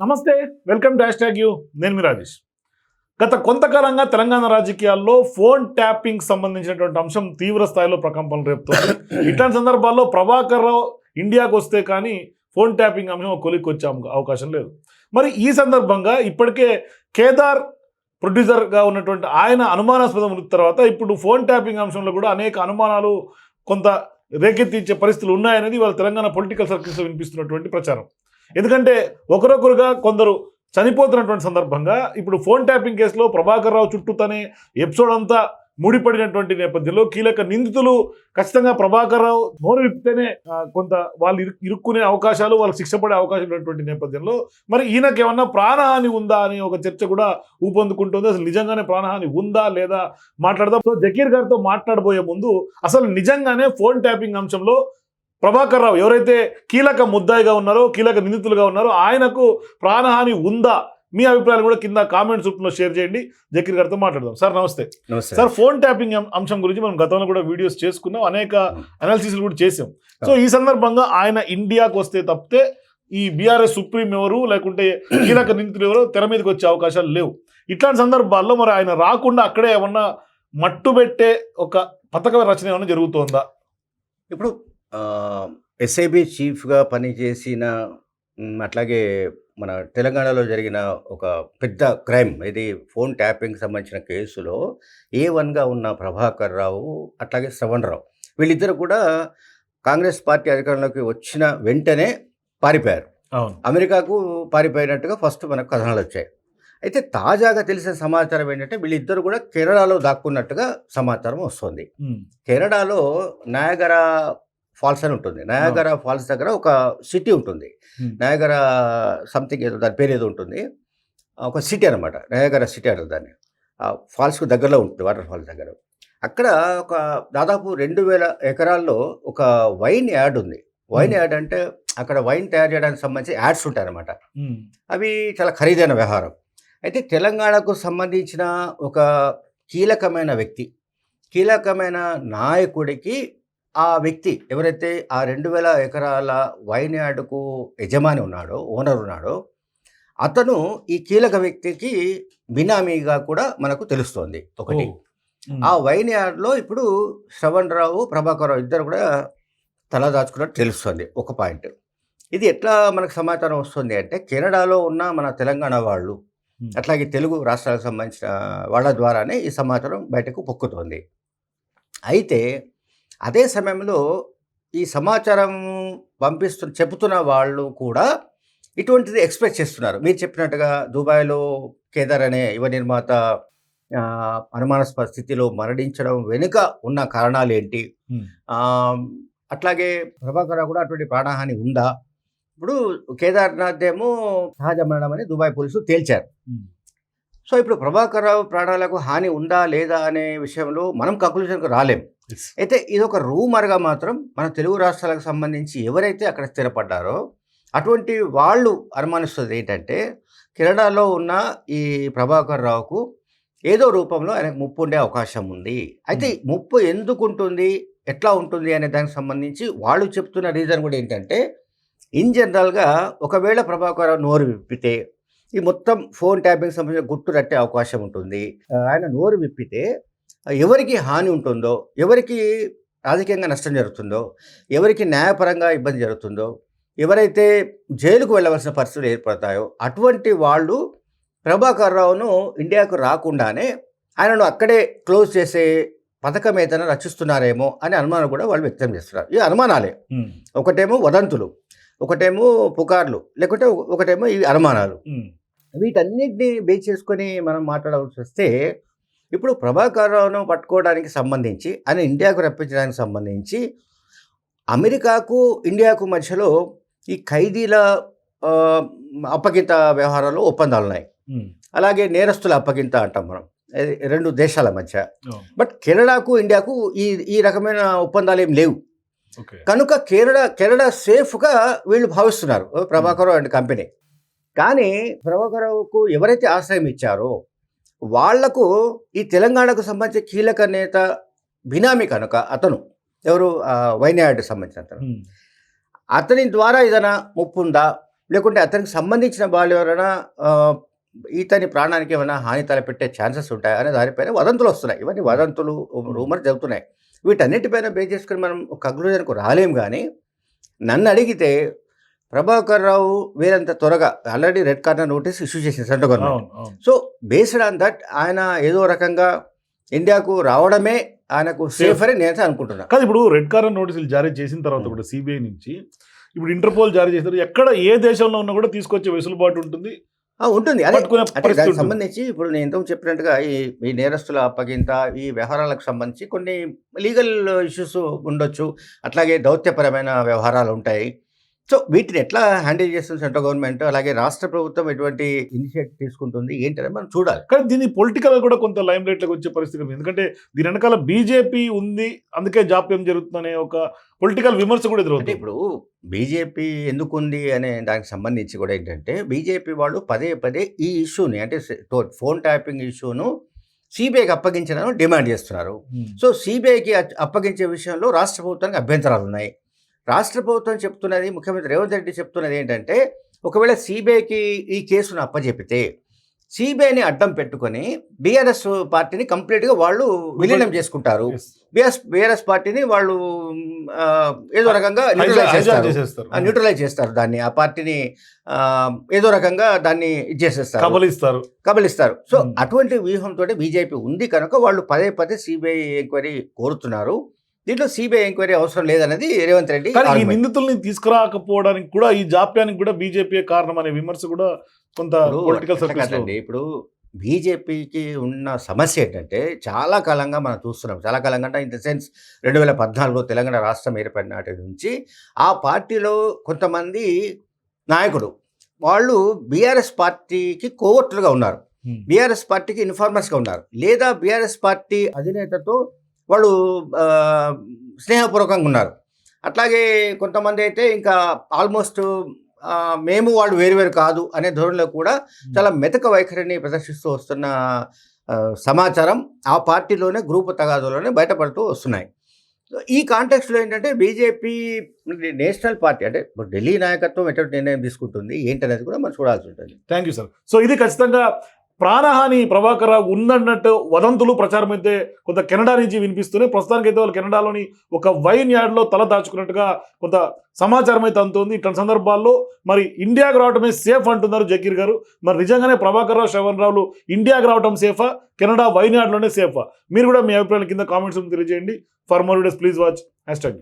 నమస్తే welcome dash tag you. నేను మీ రాజేష్. గత కొంతకాలంగా తెలంగాణ రాజకీయాల్లో ఫోన్ ట్యాపింగ్ సంబంధించినటువంటి అంశం తీవ్ర స్థాయిలో ప్రకంపనలు రేపుతోంది. ఇట్లాంటి సందర్భాల్లో ప్రభాకర్ రావు ఇండియాకు వస్తే కానీ ఫోన్ ట్యాపింగ్ అంశం కొలిక్కి వచ్చే అవకాశం లేదు. మరి ఈ సందర్భంగా ఇప్పటికే కేదార్ ప్రొడ్యూసర్గా ఉన్నటువంటి ఆయన అనుమానాస్పదం మృతి తర్వాత ఇప్పుడు ఫోన్ ట్యాపింగ్ అంశంలో కూడా అనేక అనుమానాలు కొంత రేకెత్తించే పరిస్థితులు ఉన్నాయనేది వాళ్ళ తెలంగాణ పొలిటికల్ సర్కిల్స్లో వినిపిస్తున్నటువంటి ప్రచారం. ఎందుకంటే ఒకరొకరుగా కొందరు చనిపోతున్నటువంటి సందర్భంగా ఇప్పుడు ఫోన్ ట్యాపింగ్ కేసులో ప్రభాకర్ రావు చుట్టూ తనే ఎపిసోడ్ అంతా ముడిపడినటువంటి నేపథ్యంలో కీలక నిందితులు ఖచ్చితంగా ప్రభాకర్ రావు నోరు విప్పితేనే కొంత వాళ్ళు ఇరుక్కునే అవకాశాలు వాళ్ళకి శిక్ష పడే అవకాశం ఉన్నటువంటి నేపథ్యంలో మరి ఈయనకి ఏమన్నా ప్రాణహాని ఉందా అని ఒక చర్చ కూడా ఊపందుకుంటుంది. అసలు నిజంగానే ప్రాణహాని ఉందా లేదా మాట్లాడదాం. సో జకీర్ గారితో మాట్లాడబోయే ముందు అసలు నిజంగానే ఫోన్ ట్యాపింగ్ అంశంలో ప్రభాకర్ రావు ఎవరైతే కీలక ముద్దాయిగా ఉన్నారో కీలక నిందితులుగా ఉన్నారో ఆయనకు ప్రాణహాని ఉందా? మీ అభిప్రాయాలు కూడా కింద కామెంట్స్ రూపంలో షేర్ చేయండి. జకీర్ గారితో మాట్లాడదాం. సార్ నమస్తే. సార్ ఫోన్ ట్యాపింగ్ అంశం గురించి మనం గతంలో కూడా వీడియోస్ చేసుకున్నాం. అనేక అనాలిసిస్ కూడా చేసాం సో ఈ సందర్భంగా ఆయన ఇండియాకు వస్తే తప్పితే ఈ బీఆర్ఎస్ సుప్రీం ఎవరు లేకుంటే కీలక నిందితులు ఎవరు తెర మీదకి వచ్చే అవకాశాలు లేవు. ఇట్లాంటి సందర్భాల్లో మరి ఆయన రాకుండా అక్కడే ఏమన్నా మట్టు పెట్టే ఒక పథక రచన ఏమన్నా జరుగుతోందా? ఇప్పుడు ఎస్ఐబి చీఫ్గా పనిచేసిన మ్, అట్లాగే మన తెలంగాణలో జరిగిన ఒక పెద్ద క్రైమ్ ఇది ఫోన్ ట్యాపింగ్ సంబంధించిన కేసులో ఏ వన్గా ఉన్న ప్రభాకర్ రావు అట్లాగే శ్రవణ్ రావు వీళ్ళిద్దరు కూడా కాంగ్రెస్ పార్టీ అధికారంలోకి వచ్చిన వెంటనే పారిపోయారు. అవును. అమెరికాకు పారిపోయినట్టుగా ఫస్ట్ మనకు కథనాలు వచ్చాయి. అయితే తాజాగా తెలిసిన సమాచారం ఏంటంటే వీళ్ళిద్దరు కూడా కేరళలో దాక్కున్నట్టుగా సమాచారం వస్తుంది. ఉమ్, కెనడాలో నయాగరా ఫాల్స్ అని ఉంటుంది. నయాగరా ఫాల్స్ దగ్గర ఒక సిటీ ఉంటుంది. నయాగరా సంథింగ్ ఏదో దాని పేరు ఏదో ఉంటుంది. ఒక సిటీ అనమాట నయాగరా సిటీ అంటారు దాన్ని. ఆ ఫాల్స్కు దగ్గరలో ఉంటుంది వాటర్ ఫాల్స్ దగ్గర. అక్కడ ఒక దాదాపు రెండు వేల ఎకరాల్లో ఒక వైన్ యాడ్ ఉంది. వైన్. యాడ్ అంటే అక్కడ వైన్ తయారు చేయడానికి సంబంధించి యాడ్స్ ఉంటాయి అనమాట ఉమ్, అవి చాలా ఖరీదైన వ్యవహారం. అయితే తెలంగాణకు సంబంధించిన ఒక కీలకమైన వ్యక్తి కీలకమైన నాయకుడికి ఆ వ్యక్తి ఎవరైతే ఆ రెండు వేల ఎకరాల వైన్ యార్డుకు యజమాని ఉన్నాడో ఓనర్ ఉన్నాడో అతను ఈ కీలక వ్యక్తికి బినామీగా కూడా మనకు తెలుస్తోంది ఒకటి. ఆ వైన్ యార్డ్లో ఇప్పుడు శ్రవణ్ రావు ప్రభాకర్ రావు ఇద్దరు కూడా తల దాచుకున్నట్టు తెలుస్తుంది ఒక పాయింట్. ఇది ఎట్లా మనకు సమాచారం వస్తుంది అంటే కెనడాలో ఉన్న మన తెలంగాణ వాళ్ళు. అట్లాగే తెలుగు రాష్ట్రాలకు సంబంధించిన వాళ్ళ ద్వారానే ఈ సమాచారం బయటకు పొక్కుతోంది. అయితే అదే సమయంలో ఈ సమాచారం పంపిస్తు చెబుతున్న వాళ్ళు కూడా ఇటువంటిది ఎక్స్పెక్ట్ చేస్తున్నారు. మీరు చెప్పినట్టుగా దుబాయ్లో కేదార్ అనే యువ నిర్మాత అనుమానాస్పద స్థితిలో మరణించడం వెనుక ఉన్న కారణాలు ఏంటి? అట్లాగే ప్రభాకర్ రావు కూడా అటువంటి ప్రాణహాని ఉందా? ఇప్పుడు కేదార్నాథ్ ఏమో సహజ మరణం అని దుబాయ్ పోలీసులు తేల్చారు. సో ఇప్పుడు ప్రభాకర్ రావు ప్రాణాలకు హాని ఉందా లేదా అనే విషయంలో మనం కంక్లూజన్కి రాలేం. అయితే ఇది ఒక రూమర్గా మాత్రం మన తెలుగు రాష్ట్రాలకు సంబంధించి ఎవరైతే అక్కడ స్థిరపడ్డారో అటువంటి వాళ్ళు అనుమానిస్తుంది ఏంటంటే కెనడాలో ఉన్న ఈ ప్రభాకర్ రావుకు ఏదో రూపంలో ఆయనకు ముప్పు ఉండే అవకాశం ఉంది. అయితే ఈ ముప్పు ఎందుకు ఉంటుంది? ఎట్లా ఉంటుంది? అనే దానికి సంబంధించి వాళ్ళు చెప్తున్న రీజన్ కూడా ఏంటంటే ఇన్ జనరల్గా ఒకవేళ ప్రభాకర్ రావు నోరు విప్పితే ఈ మొత్తం ఫోన్ ట్యాపింగ్ సంబంధించిన గుట్టు రట్టే అవకాశం ఉంటుంది. ఆయన నోరు విప్పితే ఎవరికి హాని ఉంటుందో ఎవరికి రాజకీయంగా నష్టం జరుగుతుందో ఎవరికి న్యాయపరంగా ఇబ్బంది జరుగుతుందో ఎవరైతే జైలుకు వెళ్ళవలసిన పరిస్థితులు ఏర్పడతాయో అటువంటి వాళ్ళు ప్రభాకర్ రావును ఇండియాకు రాకుండానే ఆయనను అక్కడే క్లోజ్ చేసే పథకం ఏదైనా రచిస్తున్నారేమో అనే అనుమానం కూడా వాళ్ళు వ్యక్తం చేస్తున్నారు. ఈ అనుమానాలే. ఒకటేమో వదంతులు ఒకటేమో పుకార్లు లేకుంటే ఒక- ఒకటేమో ఇవి అనుమానాలు. వీటన్నిటిని బేస్ చేసుకొని మనం మాట్లాడవలసి వస్తే ఇప్పుడు ప్రభాకర్ రావును పట్టుకోవడానికి సంబంధించి ఆయన ఇండియాకు రప్పించడానికి సంబంధించి అమెరికాకు ఇండియాకు మధ్యలో ఈ ఖైదీల అప్పగింత వ్యవహారాలు ఒప్పందాలు ఉన్నాయి అలాగే నేరస్తుల అప్పగింత అంటాం మనం. రెండు దేశాల మధ్య. బట్ కెనడాకు ఇండియాకు ఈ ఈ రకమైన ఒప్పందాలు ఏం లేవు కనుక కెనడా కెనడా సేఫ్గా వీళ్ళు భావిస్తున్నారు ప్రభాకర్ అండ్ కంపెనీ. కానీ ప్రభాకర్కు ఎవరైతే ఆశ్రయం ఇచ్చారో వాళ్ళకు ఈ తెలంగాణకు సంబంధించిన కీలక నేత బినామీ కనుక అతను ఎవరు? ఆ, వైనాడ్ సంబంధించిన అతను. అతని ద్వారా ఏదైనా ముప్పు ఉందా? లేకుంటే అతనికి సంబంధించిన వాళ్ళు ఎవరైనా ఆ, ఇతని ప్రాణానికి ఏమైనా హాని తలపెట్టే ఛాన్సెస్ ఉంటాయి? అనే దానిపైన వదంతులు వస్తున్నాయి. ఇవన్నీ వదంతులు రూమర్ జరుగుతున్నాయి. వీటన్నిటిపైన బేస్ చేసుకుని మనం ఒక కంక్లూజన్కు రాలేం కానీ నన్ను అడిగితే ప్రభాకర్ రావు వీరంత త్వరగా already red corner notice issue చేసింది central government. So based on that ఆయన ఏదో రకంగా ఇండియాకు రావడమే ఆయనకు సేఫ్ అని నేను అనుకుంటున్నా. కాదు ఇప్పుడు రెడ్ కార్నర్ నోటీసులు జారీ చేసిన తర్వాత కూడా సిబిఐ నుంచి ఇప్పుడు ఇంటర్పోల్ జారీ చేస్తారు ఎక్కడ ఏ దేశంలో ఉన్నా కూడా తీసుకొచ్చే వెసులుబాటు ఉంటుంది? ఆ, ఉంటుంది. అదే అంటే దానికి. సంబంధించి ఇప్పుడు నేను ఇంతకు చెప్పినట్టుగా ఈ ఈ నేరస్తుల అప్పగింత ఈ వ్యవహారాలకు సంబంధించి కొన్ని లీగల్ ఇష్యూస్ ఉండొచ్చు. అట్లాగే దౌత్యపరమైన వ్యవహారాలు ఉంటాయి. సో వీటిని ఎట్లా హ్యాండిల్ చేస్తుంది సెంట్రల్ గవర్నమెంట్? అలాగే రాష్ట్ర ప్రభుత్వం ఎటువంటి ఇనిషియేటివ్ తీసుకుంటుంది? ఏంటనేది మనం చూడాలి. కానీ దీన్ని పొలిటికల్ కూడా కొంత లైమ్ లైట్లోకి వచ్చే పరిస్థితి ఉంది. ఎందుకంటే దీని వెనకాల బీజేపీ ఉంది అందుకే జాప్యం జరుగుతుందనే ఒక పొలిటికల్ విమర్శ కూడా ఎదురవుతుంది. ఇప్పుడు బీజేపీ ఎందుకు ఉంది అనే దానికి సంబంధించి కూడా ఏంటంటే బీజేపీ వాళ్ళు పదే పదే ఈ ఇష్యూని అంటే ఫోన్ ట్యాపింగ్ ఇష్యూను సిబిఐకి అప్పగించాలని డిమాండ్ చేస్తున్నారు. సో సిబిఐకి అప్పగించే విషయంలో రాష్ట్ర ప్రభుత్వానికి అభ్యంతరాలు ఉన్నాయి. రాష్ట్ర ప్రభుత్వం చెప్తున్నది ముఖ్యమంత్రి రేవంత్ రెడ్డి చెప్తున్నది ఏంటంటే ఒకవేళ సిబిఐకి ఈ కేసును అప్పచెపితే సిబిఐని అడ్డం పెట్టుకొని బీఆర్ఎస్ పార్టీని కంప్లీట్గా వాళ్ళు విలీనం చేసుకుంటారు. బిఎస్ బీఆర్ఎస్ పార్టీని వాళ్ళు ఏదో రకంగా న్యూట్రలైజ్ చేస్తారు. న్యూట్రలైజ్ చేస్తారు దాన్ని. ఆ పార్టీని ఏదో రకంగా దాన్ని ఇది చేసేస్తారు. కబలిస్తారు. కబలిస్తారు. So Hmm. అటువంటి వ్యూహంతో బీజేపీ ఉంది కనుక వాళ్ళు పదే పదే సిబిఐ ఎంక్వైరీ కోరుతున్నారు. దీంట్లో సిబిఐ ఎంక్వైరీ అవసరం లేదనేది రేవంత్ రెడ్డి కానీ ఈ. నిందితుల్ని తీసుకురాకపోవడానికి కూడా ఈ జాప్యానికి కూడా బీజేపీ కారణం అనే విమర్శ కూడా కొంత పొలిటికల్ సర్కిల్స్ కాదండి. ఇప్పుడు బీజేపీకి ఉన్న సమస్య ఏంటంటే చాలా కాలంగా మనం చూస్తున్నాం. చాలా కాలంగా అంటే ఇన్ ద సెన్స్ రెండు వేల పద్నాలుగులో తెలంగాణ రాష్ట్రం ఏర్పడిన నాటి నుంచి ఆ పార్టీలో కొంతమంది నాయకుడు వాళ్ళు బీఆర్ఎస్ పార్టీకి కోవర్టులుగా ఉన్నారు. బీఆర్ఎస్ పార్టీకి ఇన్ఫార్మర్స్గా ఉన్నారు. లేదా బీఆర్ఎస్ పార్టీ అధినేతతో వాళ్ళు స్నేహపూర్వకంగా ఉన్నారు. అట్లాగే కొంతమంది అయితే ఇంకా ఆల్మోస్ట్ మేము వాళ్ళు వేరు వేరు కాదు అనే ధోరణిలో కూడా చాలా మెతక వైఖరిని ప్రదర్శిస్తూ వస్తున్న సమాచారం ఆ పార్టీలోనే గ్రూప్ తగాదులోనే బయటపడుతూ వస్తున్నాయి. సో ఈ కాంటెక్స్లో ఏంటంటే బీజేపీ నేషనల్ పార్టీ అంటే ఢిల్లీ నాయకత్వం ఎటువంటి నిర్ణయం తీసుకుంటుంది ఏంటనేది కూడా మనం చూడాల్సి ఉంటుంది. Thank you sir. సో ఇది ఖచ్చితంగా ప్రాణహాని ప్రభాకర్ రావు ఉందన్నట్టు వదంతులు ప్రచారం అయితే కొంత కెనడా నుంచి వినిపిస్తున్నాయి ప్రస్తుతానికి అయితే వాళ్ళు కెనడాలోని ఒక వైన్ యార్డ్లో తల దాచుకున్నట్టుగా కొంత సమాచారం అయితే అందుతుంది. ఇట్లాంటి సందర్భాల్లో మరి ఇండియాకు రావడమే సేఫ్ అంటున్నారు జకీర్ గారు. మరి నిజంగానే ప్రభాకర్ రావు శ్రవణ్ రావులు ఇండియాకు రావడం సేఫా కెనడా వైన్ యార్డ్లోనే సేఫా మీరు కూడా మీ అభిప్రాయాల కింద కామెంట్స్ తెలియజేయండి. For more days please watch. Hashtag